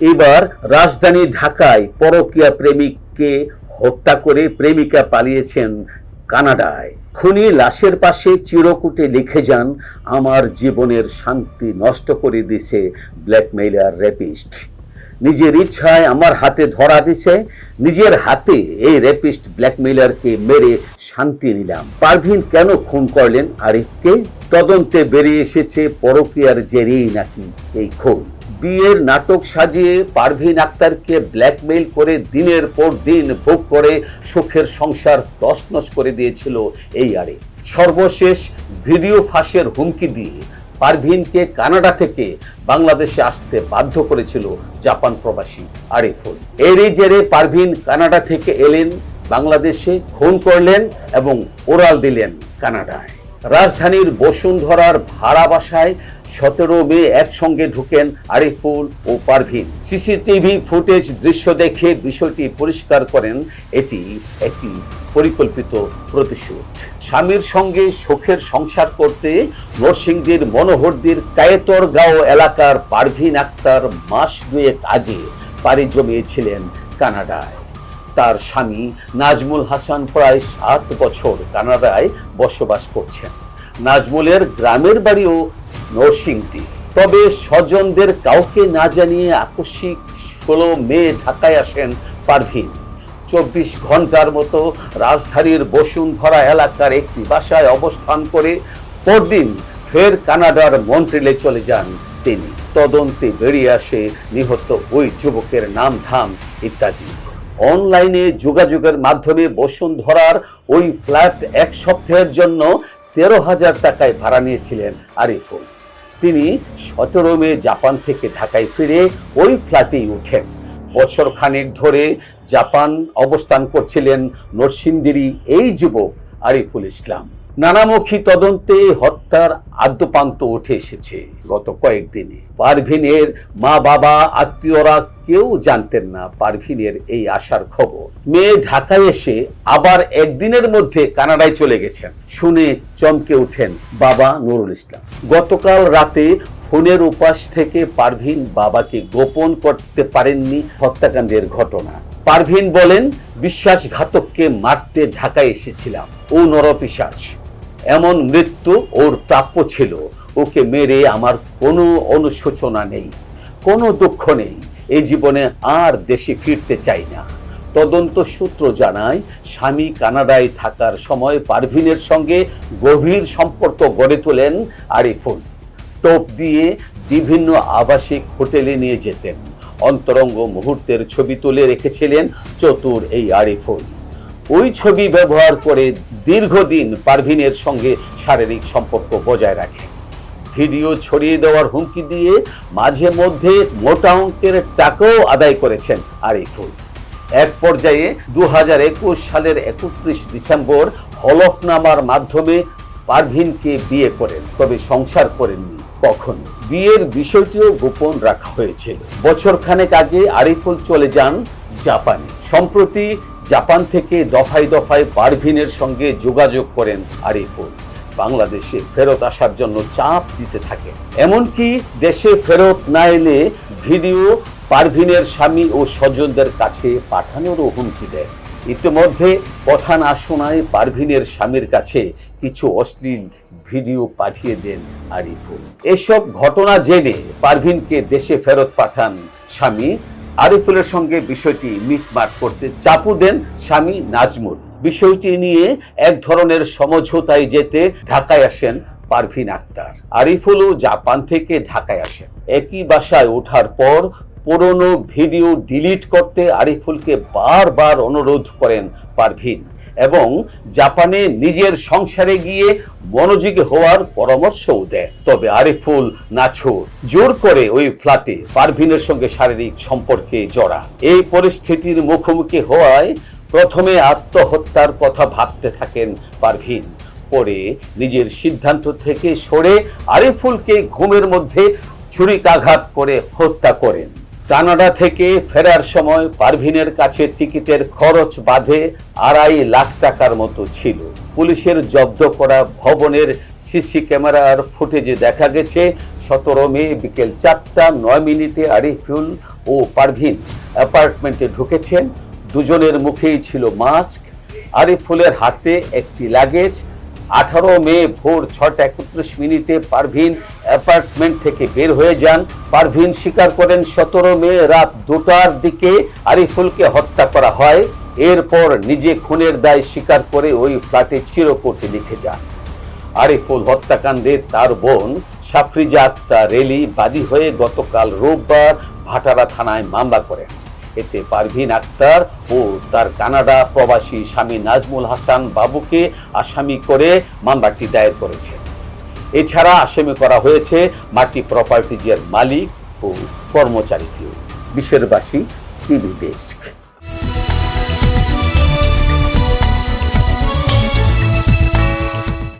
এবার রাজধানী ঢাকায় পরকীয়া প্রেমিককে হত্যা করে প্রেমিকা পালিয়েছেন কানাডায়। খুনি লাশের পাশে চিরকুটে লিখে যান, আমার জীবনের শান্তি নষ্ট করে দিছে ব্ল্যাকমেইলার রেপিস্ট। নিজের ইচ্ছায় আমার হাতে ধরা দিছে, নিজের হাতে এই রেপিস্ট ব্ল্যাকমেইলারকে মেরে শান্তি নিলাম। পারভিন কেন খুন করলেন আরিফকে? তদন্তে বেরিয়ে এসেছে পরকীয়ার জেরেই নাকি এই খুন? বিয়ের নাটক সাজিয়ে পারভিন আক্তারকে ব্ল্যাকমেইল করে দিনের পর দিন ভোগ করে সুখের সংসার তছনছ করে দিয়েছিল এই আরে সর্বশেষ ভিডিও ফাঁসের হুমকি দিয়ে পারভিনকে কানাডা থেকে বাংলাদেশে আসতে বাধ্য করেছিল জাপান প্রবাসী আরিফুল। এরই জেরে পারভিন কানাডা থেকে এলেন বাংলাদেশে খুন করলেন এবং ওরাল দিলেন কানাডায়। রাজধানীর বসুন্ধরার ভাড়া বাসায় সতেরো মে একসঙ্গে ঢুকেন আরিফুল ও পারভিন। সিসিটিভি ফুটেজ দৃশ্য দেখে বিষয়টি পরিষ্কার করেন এটি একটি পরিকল্পিত প্রতিশোধ। স্বামীর সঙ্গে সুখের সংসার করতে নরসিংদীর মনোহরদীর কায়েতরগাঁও এলাকার পারভিন আক্তার মাস দুয়েক আগে পাড়ি জমিয়েছিলেন কানাডায়। তার স্বামী নাজমুল হাসান প্রায় সাত বছর কানাডায় বসবাস করছেন। নাজমুলের গ্রামের বাড়িও নরসিংদী। তবে স্বজনদের কাউকে না জানিয়ে আকস্মিক ষোলো মে ঢাকায় আসেন পারভিন। চব্বিশ ঘণ্টার মতো রাজধানীর বসুন্ধরা এলাকার একটি বাসায় অবস্থান করে পরদিন ফের কানাডার মন্ট্রিলে চলে যান তিনি। তদন্তে বেরিয়ে আসে নিহত ওই যুবকের নাম ধাম ইত্যাদি। অনলাইনে যোগাযোগের মাধ্যমে বসুন্ধরার ওই ফ্ল্যাট এক সপ্তাহের জন্য তেরো হাজার টাকায় ভাড়া নিয়েছিলেন আরিফুল। তিনি সতেরো মে জাপান থেকে ঢাকায় ফিরে ওই ফ্ল্যাটেই ওঠেন বছর খানেক ধরে জাপান অবস্থান করছিলেন নরসিংদীরই এই যুবক আরিফুল ইসলাম। নানামুখী তদন্তে হত্যার আদ্যপান্ত উঠে এসেছে গত কয়েকদিনে। পারভিনের মা বাবা আত্মীয়রা কেউ জানতেন না পারভিনের এই আসার খবর। মেয়ে ঢাকায় এসে আবার একদিনের মধ্যে কানাডায় চলে গেছেন। শুনে চমকে ওঠেন বাবা নুরুল ইসলাম। গতকাল রাতে ফোনের উপাস থেকে পারভিন বাবাকে গোপন করতে পারেননি হত্যাকাণ্ডের ঘটনা। পারভিন বলেন, বিশ্বাসঘাতককে মারতে ঢাকায় এসেছিলাম। ও নরপিশাচ। এমন মৃত্যু ওর প্রাপ্য ছিল। ওকে মেরে আমার কোনো অনুশোচনা নেই, কোনো দুঃখ নেই। এই জীবনে আর দেশে ফিরতে চাই না। তদন্ত সূত্র জানায়, স্বামী কানাডায় থাকার সময় পারভিনের সঙ্গে গভীর সম্পর্ক গড়ে তোলেন আরিফুল। টোপ দিয়ে বিভিন্ন আবাসিক হোটেলে নিয়ে যেতেন। অন্তরঙ্গ মুহূর্তের ছবি তুলে রেখেছিলেন চতুর এই আরিফুল। ওই ছবি ব্যবহার করে দীর্ঘদিন পারভিনের সঙ্গে শারীরিক সম্পর্ক বজায় রাখে। ভিডিও ছড়িয়ে দেওয়ার হুমকি দিয়ে মাঝে মধ্যে মোটা অঙ্কের টাকাও আদায় করেছেন আরিফুল এক পর্যায়ে দু হাজার একুশ সালের একত্রিশ ডিসেম্বর হলফনামার মাধ্যমে পারভিনকে বিয়ে করেন, তবে সংসার করেননি কখন। বিয়ের বিষয়টিও গোপন রাখা হয়েছিল। বছর খানেক আগে আরিফুল চলে যান জাপানে। সম্প্রতি জাপান থেকে দফায় দফায় পারভিনের সঙ্গে যোগাযোগ করেন আরিফুল বাংলাদেশে ফেরত আসার জন্য চাপ দিতে থাকে। এমনকি দেশে ফেরত না এলে ভিডিও পারভিনের স্বামী ও স্বজনদের কাছে পাঠানোরও হুমকি দেয়। ইতিমধ্যে কথা না শোনায় পারভিনের স্বামীর কাছে কিছু অশ্লীল ভিডিও পাঠিয়ে দেন আরিফুল। এসব ঘটনা জেনে পারভিনকে দেশে ফেরত পাঠান স্বামী। আরিফুলের সঙ্গে বিষয়টি মিটমাট করতে চাপু দেন স্বামী নাজমুল। বিষয়টি নিয়ে এক ধরনের সমঝোতায় যেতে ঢাকায় আসেন পারভিন আক্তার। আরিফুলও জাপান থেকে ঢাকায় আসেন। একই বাসায় ওঠার পর পুরনো ভিডিও ডিলিট করতে আরিফুলকে বারবার অনুরোধ করেন পারভিন এবং জাপানে নিজের সংসারে গিয়ে মনোযোগী হওয়ার পরামর্শও দেয় তবে আরিফুল নাছুর। জোর করে ওই ফ্ল্যাটে পারভিনের সঙ্গে শারীরিক সম্পর্কে জড়া এই পরিস্থিতির মুখোমুখি হওয়ায় প্রথমে আত্মহত্যার কথা ভাবতে থাকেন পারভিন। পরে নিজের সিদ্ধান্ত থেকে সরে আরিফুলকে ঘুমের মধ্যে ছুরিকাঘাত করে হত্যা করেন। কানাডা থেকে ফেরার সময় পারভিনের কাছে টিকিটের খরচ বাঁধে আড়াই লাখ টাকার মতো ছিল। পুলিশের জব্দ করা ভবনের সিসি ক্যামেরার ফুটেজে দেখা গেছে, সতেরো মে বিকেল চারটা, নয় মিনিটে আরিফুল ও পারভিন অ্যাপার্টমেন্টে ঢুকেছেন। দুজনের মুখেই ছিল মাস্ক আরিফুলের হাতে একটি লাগেজ আঠারো মে ভোর ছটা একত্রিশ মিনিটে পারভিন অ্যাপার্টমেন্ট থেকে বের হয়ে যান। পারভিন স্বীকার করেন, সতেরো মে রাত দুটার দিকে আরিফুলকে হত্যা করা হয়। এরপর নিজে খুনের দায় স্বীকার করে ওই ফ্ল্যাটে চিরকোটে লিখে যান। আরিফুল হত্যাকাণ্ডে তার বোন সাফরিজা আক্তার রেলি বাদী হয়ে গতকাল রোববার ভাটারা থানায় মামলা করেন। এতে পারভীন আক্তার ও তার কানাডা প্রবাসী স্বামী নাজমুল হাসান বাবুকে আসামি করে মামলাটি দায়ের করেছে। এছাড়া আসামি করা হয়েছে মাটি প্রপার্টিজের মালিক ও কর্মচারীকেও। বিশ্বেরবাসী টিভি ডেস্ক।